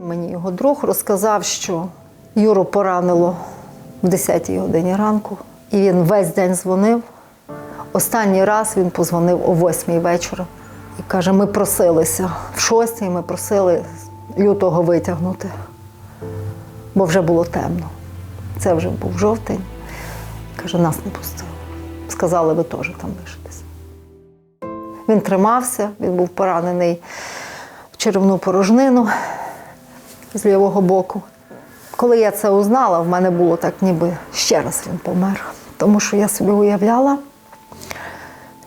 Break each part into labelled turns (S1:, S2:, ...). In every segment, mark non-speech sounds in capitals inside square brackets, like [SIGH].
S1: Мені його друг розказав, що Юру поранило в 10-й годині ранку, і він весь день дзвонив. Останній раз він позвонив о 8-й вечора і каже: ми просилися в 6-й ми просили лютого витягнути, бо вже було темно. Це вже був жовтень. Каже, нас не пустили. Сказали, ви теж там лишитесь. Він тримався, він був поранений в черевну порожнину з лівого боку. Коли я це узнала, в мене було так, ніби ще раз він помер. Тому що я собі уявляла,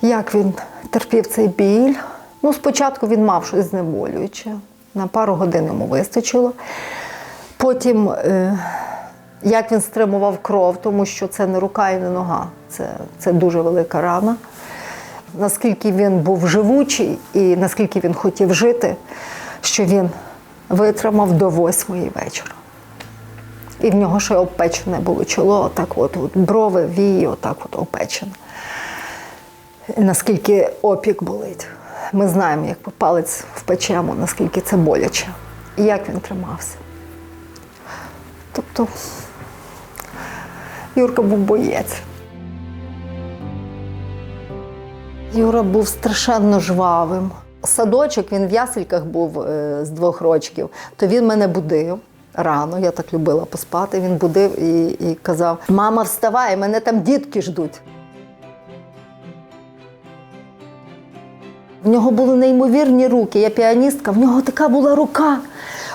S1: як він терпів цей біль. Ну, спочатку він мав щось знеболююче, на пару годин йому вистачило. Потім, е, як він стримував кров, тому що це не рука і не нога, це, це дуже велика рана. Наскільки він був живучий і наскільки він хотів жити, що він витримав до восьмої вечора. І в нього ще обпечене було чоло, отак от, от брови, вії, отак от опечене. Наскільки опік болить. Ми знаємо, як палець впечемо, наскільки це боляче. І як він тримався. Тобто Юрка був боєць. Юра був страшенно жвавим. Садочок він в ясельках був е, з двох рочків, то він мене будив рано, я так любила поспати. Він будив і, і казав: Мама, вставай, мене там дітки ждуть. В нього були неймовірні руки. Я піаністка, в нього така була рука.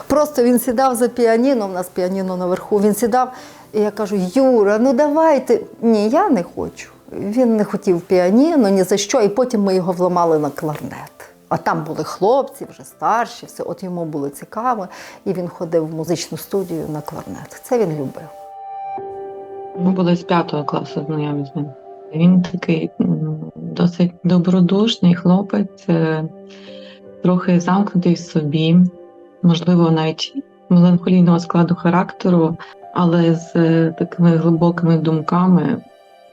S1: Просто він сідав за піаніно, в нас піаніно наверху. Він сідав, і я кажу: Юра, ну давайте. Ні, я не хочу. Він не хотів піаніно, ні за що. І потім ми його вламали на кларнет. А там були хлопці, вже старші, все. От йому було цікаво. І він ходив в музичну студію на кларнет. Це він любив.
S2: Ми були з п'ятого класу знайомі з ним. Він такий досить добродушний хлопець, е, трохи замкнутий в собі, можливо, навіть меланхолійного складу характеру, але з е, такими глибокими думками.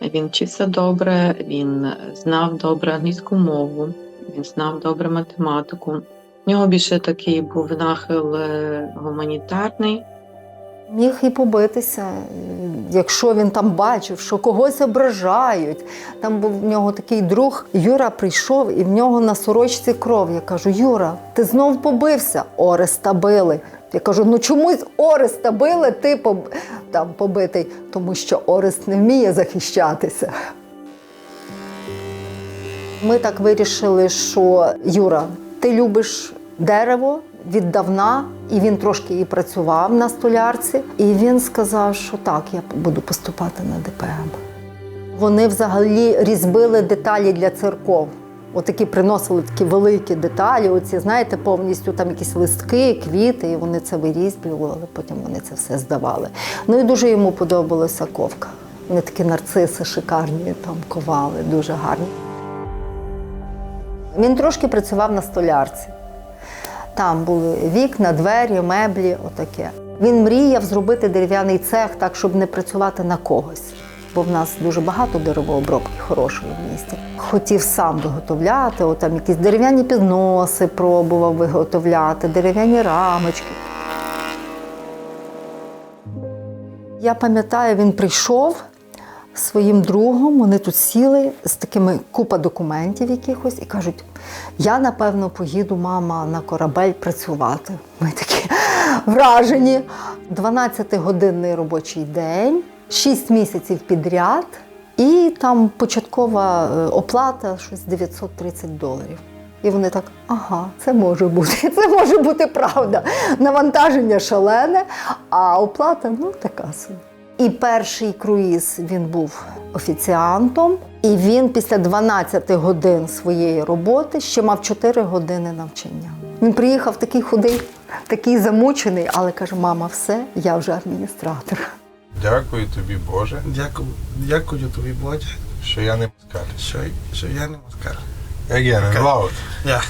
S2: Він вчився добре, він знав добре англійську мову, він знав добре математику. У нього більше такий був нахил е, гуманітарний.
S1: Міг і побитися, якщо він там бачив, що когось ображають. Там був в нього такий друг. Юра прийшов і в нього на сорочці кров. Я кажу: Юра, ти знов побився? Ореста били. Я кажу, ну чомусь Ореста били, ти поб... там побитий, тому що Орест не вміє захищатися. Ми так вирішили, що Юра, ти любиш дерево віддавна, і він трошки і працював на столярці. І він сказав, що так, я буду поступати на ДПМ. Вони взагалі різьбили деталі для церков. Отакі приносили такі великі деталі. Оці, знаєте, повністю там якісь листки, квіти, і вони це вирізблювали, потім вони це все здавали. Ну і дуже йому подобалася ковка. Вони такі нарциси шикарні там ковали, дуже гарні. Він трошки працював на столярці. Там були вікна, двері, меблі, отаке. Він мріяв зробити дерев'яний цех так, щоб не працювати на когось. Бо в нас дуже багато деревообробки хорошої в місті. Хотів сам виготовляти, от там якісь дерев'яні підноси пробував виготовляти, дерев'яні рамочки. Я пам'ятаю, він прийшов своїм другом, вони тут сіли з такими купа документів якихось і кажуть: я напевно поїду, мама, на корабель працювати. Ми такі [LAUGHS] вражені. 12-годинний робочий день, 6 місяців підряд, і там початкова е, оплата щось 930 доларів. І вони так, ага, це може бути, [LAUGHS] це може бути правда. Навантаження шалене, а оплата ну така собі. І перший круїз він був офіціантом, і він після 12 годин своєї роботи ще мав 4 години навчання. Він приїхав такий худий, такий замучений, але каже: мама, все, я вже адміністратор.
S3: Дякую тобі, Боже,
S4: Дякую, дякую тобі, Бодя,
S3: що я не москаль.
S4: що, що я не москаль.
S3: Loud.
S4: Я.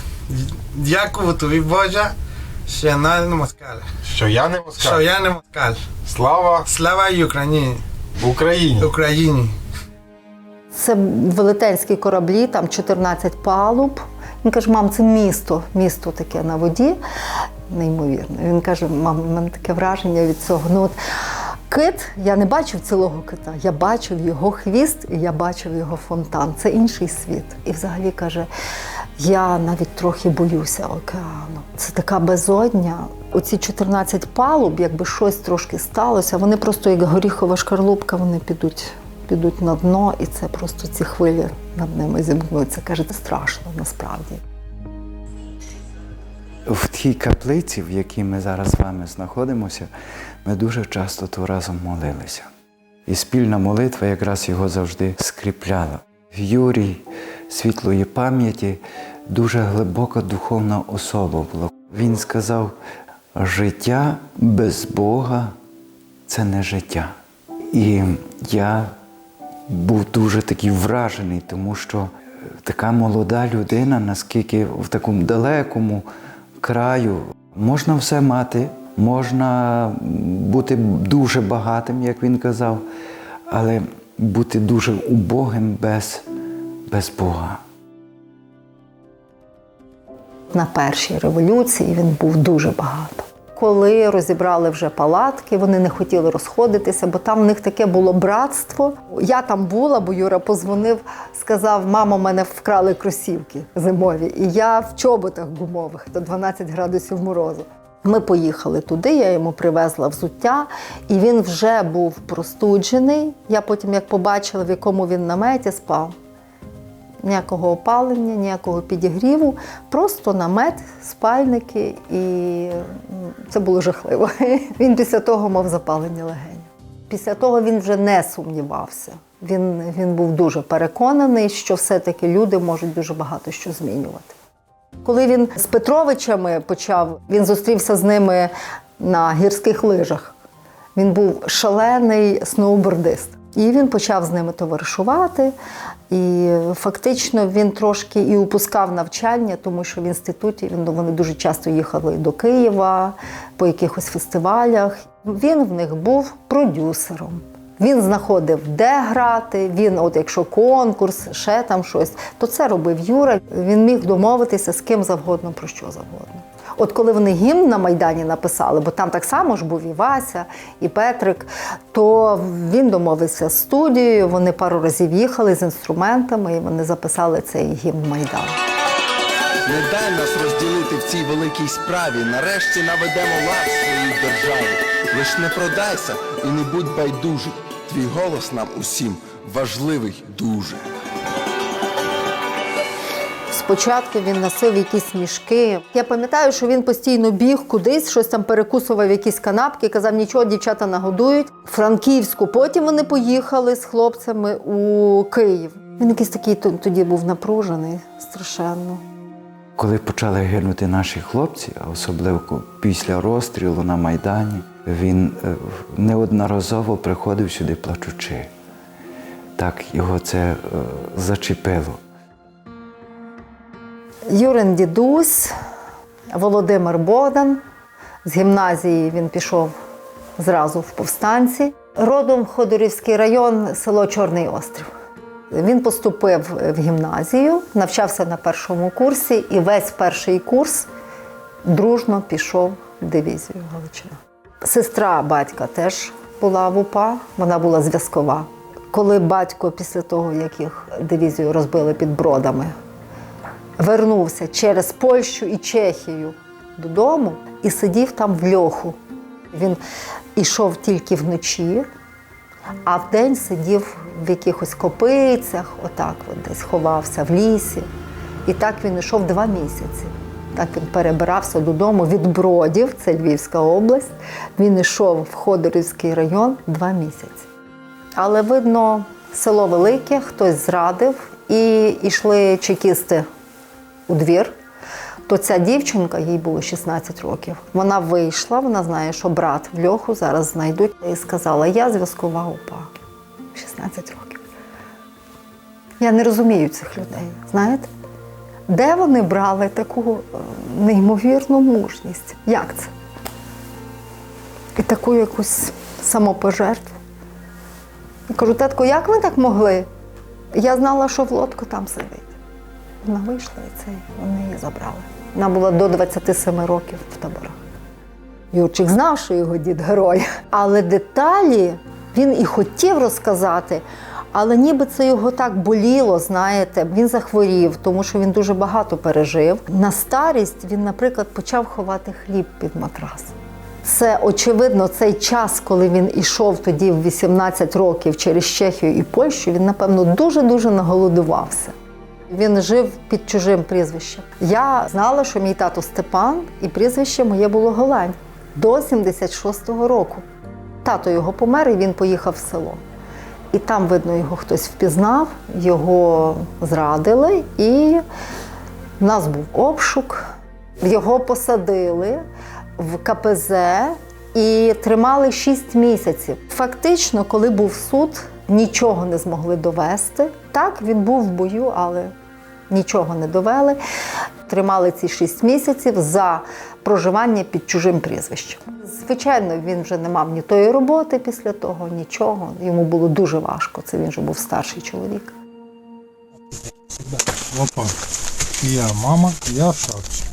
S4: Дякую тобі, Бодя, я не москаль.
S3: Що я не москаль.
S4: Що я не москаль.
S3: Слава
S4: Слава Україні!
S3: Україні!
S4: Україні!
S1: Це велетенські кораблі, там 14 палуб. Він каже, мам, це місто, місто таке на воді. неймовірно. Він каже: мам, в мене таке враження від цього. Ну от кит, я не бачив цілого кита, я бачив його хвіст і я бачив його фонтан. Це інший світ. І взагалі каже. Я навіть трохи боюся океану. Це така безодня. Оці 14 палуб, якби щось трошки сталося, вони просто як горіхова шкарлупка, вони підуть, підуть на дно, і це просто ці хвилі над ними зімкнуться. Каже, страшно насправді.
S5: В тій каплиці, в якій ми зараз з вами знаходимося, ми дуже часто тут разом молилися. І спільна молитва якраз його завжди скріпляла. Юрій світлої пам'яті дуже глибока духовна особа була. Він сказав: життя без Бога це не життя. І я був дуже такий вражений, тому що така молода людина, наскільки в такому далекому краю можна все мати, можна бути дуже багатим, як він казав, але бути дуже убогим без, без Бога.
S1: На першій революції він був дуже багато. Коли розібрали вже палатки, вони не хотіли розходитися, бо там в них таке було братство. Я там була, бо Юра позвонив, сказав: мамо, мене вкрали кросівки зимові. І я в чоботах гумових до 12 градусів морозу. Ми поїхали туди, я йому привезла взуття, і він вже був простуджений. Я потім, як побачила, в якому він наметі спав, ніякого опалення, ніякого підігріву, просто намет, спальники, і це було жахливо. [LAUGHS] Він після того мав запалення легень. Після того він вже не сумнівався. Він, він був дуже переконаний, що все-таки люди можуть дуже багато що змінювати. Коли він з Петровичами почав, він зустрівся з ними на гірських лижах. Він був шалений сноубордист. І він почав з ними товаришувати. І фактично він трошки і упускав навчання, тому що в інституті він, вони дуже часто їхали до Києва по якихось фестивалях. Він в них був продюсером. Він знаходив, де грати. Він, от якщо конкурс, ще там щось, то це робив Юра. Він міг домовитися з ким завгодно про що завгодно. От коли вони гімн на Майдані написали, бо там так само ж був і Вася, і Петрик, то він домовився з студією. Вони пару разів їхали з інструментами, і вони записали цей гімн Майдану.
S6: Не дай нас розділити в цій великій справі. Нарешті наведемо лад в своїй державі. Лиш не продайся і не будь байдужий. Твій голос нам усім важливий дуже.
S1: Спочатку він носив якісь мішки. Я пам'ятаю, що він постійно біг кудись, щось там перекусував якісь канапки, казав, нічого, дівчата нагодують. Франківську. Потім вони поїхали з хлопцями у Київ. Він якийсь такий тоді був напружений, страшенно.
S5: Коли почали гинути наші хлопці, а особливо після розстрілу на Майдані, він е, неодноразово приходив сюди плачучи. Так його це е, зачепило.
S1: Юрин дідусь, Володимир Богдан. З гімназії він пішов зразу в повстанці. Родом Ходорівський район, село Чорний Острів. Він поступив в гімназію, навчався на першому курсі, і весь перший курс дружно пішов в дивізію Галичина. Сестра батька теж була в УПА, вона була зв'язкова. Коли батько після того, як їх дивізію розбили під бродами, вернувся через Польщу і Чехію додому і сидів там в льоху. Він ішов тільки вночі, а вдень сидів в якихось копицях, отак от десь ховався в лісі. І так він йшов два місяці. Так він перебирався додому від Бродів, це Львівська область. Він йшов в Ходорівський район два місяці. Але видно, село велике, хтось зрадив, і йшли чекісти у двір. То ця дівчинка, їй було 16 років. Вона вийшла, вона знає, що брат в льоху зараз знайдуть, і сказала: Я зв'язкова УПА. 16 років. Я не розумію цих людей, знаєте? Де вони брали таку е, неймовірну мужність? Як це? І таку якусь самопожертву. Я кажу, татко, як ви так могли? Я знала, що в лодку там сидить. Вона вийшла і це вони її забрали. Вона була до 27 років в таборах. Юрчик знав, що його дід герой. Але деталі він і хотів розказати, але ніби це його так боліло, знаєте, він захворів, тому що він дуже багато пережив. На старість він, наприклад, почав ховати хліб під матрас. Це очевидно цей час, коли він ішов тоді в 18 років через Чехію і Польщу, він, напевно, дуже-дуже наголодувався. Він жив під чужим прізвищем. Я знала, що мій тато Степан і прізвище моє було Голань до 76-го року. Тато його помер, і він поїхав в село. І там, видно, його хтось впізнав, його зрадили, і в нас був обшук. Його посадили в КПЗ і тримали 6 місяців. Фактично, коли був суд, нічого не змогли довести. Так, він був в бою, але нічого не довели. Тримали ці 6 місяців за проживання під чужим прізвищем. Звичайно, він вже не мав ні тої роботи після того, нічого. Йому було дуже важко. Це він вже був старший чоловік.
S3: Опа. Я мама, я старший.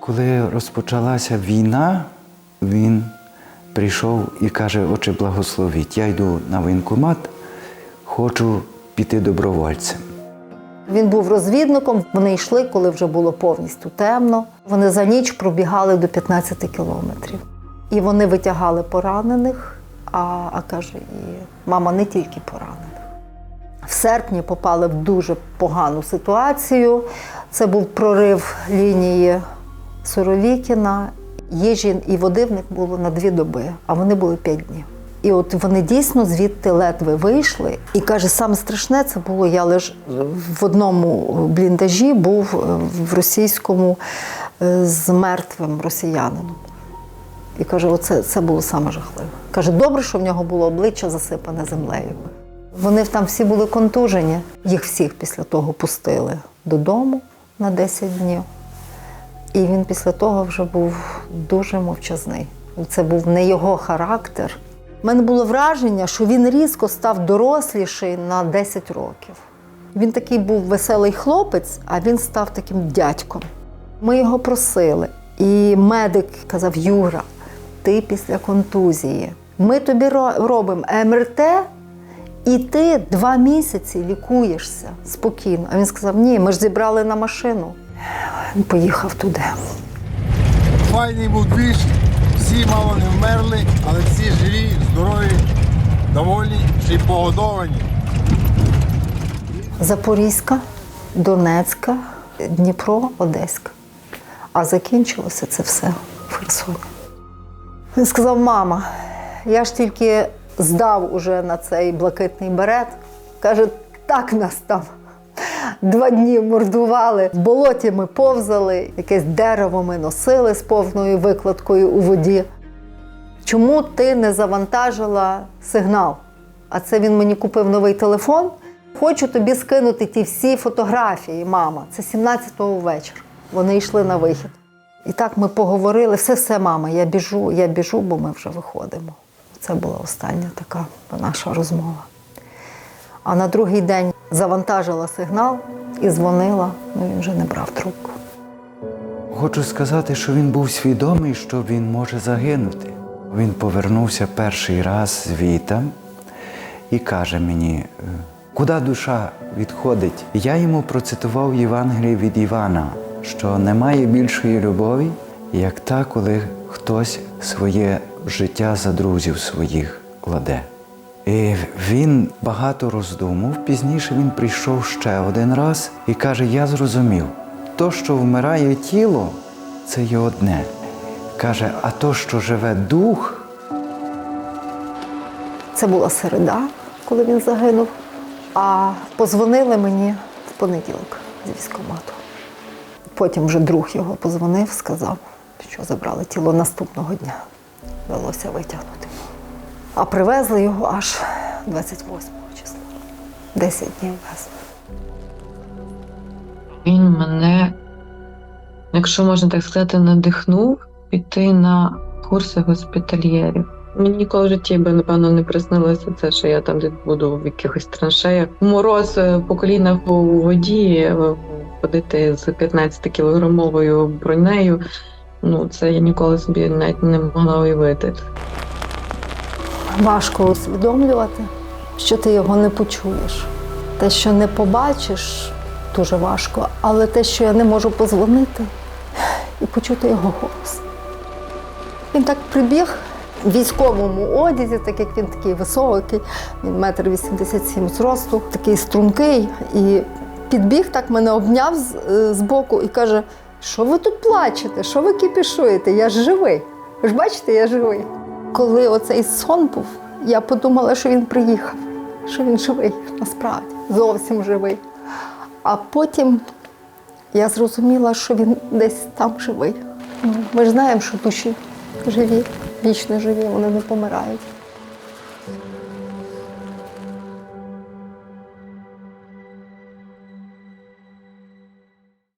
S5: Коли розпочалася війна, він прийшов і каже: Отче, благословіть, я йду на воєнкомат, хочу піти добровольцем.
S1: Він був розвідником. Вони йшли, коли вже було повністю темно. Вони за ніч пробігали до 15 кілометрів. І вони витягали поранених. А, а каже, і мама не тільки поранених. В серпні попали в дуже погану ситуацію. Це був прорив лінії Суровікіна. Їжі і води в них було на дві доби, а вони були п'ять днів. І от вони дійсно звідти ледве вийшли. І каже, саме страшне це було. Я лиш в одному бліндажі був е, в російському е, з мертвим росіянином. І каже, оце це було саме жахливе. Каже, добре, що в нього було обличчя засипане землею. Вони там всі були контужені. Їх всіх після того пустили додому на 10 днів. І він після того вже був дуже мовчазний. Це був не його характер. У мене було враження, що він різко став доросліший на 10 років. Він такий був веселий хлопець, а він став таким дядьком. Ми його просили. І медик казав: Юра, ти після контузії. Ми тобі робимо МРТ, і ти два місяці лікуєшся спокійно. А він сказав: ні, ми ж зібрали на машину. Він поїхав туди.
S3: Файний був двіж, всі мало не вмерли, але всі живі, здорові, довольні, ще погодовані.
S1: Запорізька, Донецька, Дніпро, Одеська. А закінчилося це все в Херсоні. Він сказав: мама, я ж тільки здав уже на цей блакитний берет. Каже, так нас там. Два дні мордували, в болоті ми повзали, якесь дерево ми носили з повною викладкою у воді. Чому ти не завантажила сигнал? А це він мені купив новий телефон. Хочу тобі скинути ті всі фотографії, мама. Це 17-го вечора. Вони йшли на вихід. І так ми поговорили. Все, все, мама, я біжу, я біжу, бо ми вже виходимо. Це була остання така наша розмова. А на другий день завантажила сигнал і дзвонила, ну він вже не брав трубку.
S5: Хочу сказати, що він був свідомий, що він може загинути. Він повернувся перший раз звітом і каже мені, «Е, куди душа відходить. Я йому процитував Євангеліє від Івана, що немає більшої любові, як та, коли хтось своє життя за друзів своїх кладе. І він багато роздумав. Пізніше він прийшов ще один раз і каже: Я зрозумів, то, що вмирає тіло, це є одне. Каже, а то, що живе дух,
S1: Це була середа, коли він загинув. А позвонили мені в понеділок з військкомату. Потім вже друг його позвонив, сказав, що забрали тіло наступного дня. Вдалося витягнути. А привезли його аж 28 числа. 10 днів везли.
S2: Він мене, якщо можна так сказати, надихнув піти на курси госпітальєрів. Мені ніколи в житті би, напевно, не приснилося це, що я там десь буду в якихось траншеях. Мороз е, по коліна у воді, е, ходити з 15-кілограмовою бронею. Ну, це я ніколи собі навіть не могла уявити.
S1: Важко усвідомлювати, що ти його не почуєш. Те, що не побачиш, дуже важко, але те, що я не можу позвонити і почути його голос. Він так прибіг в військовому одязі, так як він такий високий, він метр вісімдесят сім зросту, такий стрункий. І підбіг, так мене обняв з, е, боку і каже: що ви тут плачете? Що ви кипішуєте? Я ж живий. Ви ж бачите, я живий. Коли оцей сон був, я подумала, що він приїхав, що він живий, насправді, зовсім живий. А потім я зрозуміла, що він десь там живий. Ну, ми ж знаємо, що душі живі, вічно живі, вони не помирають.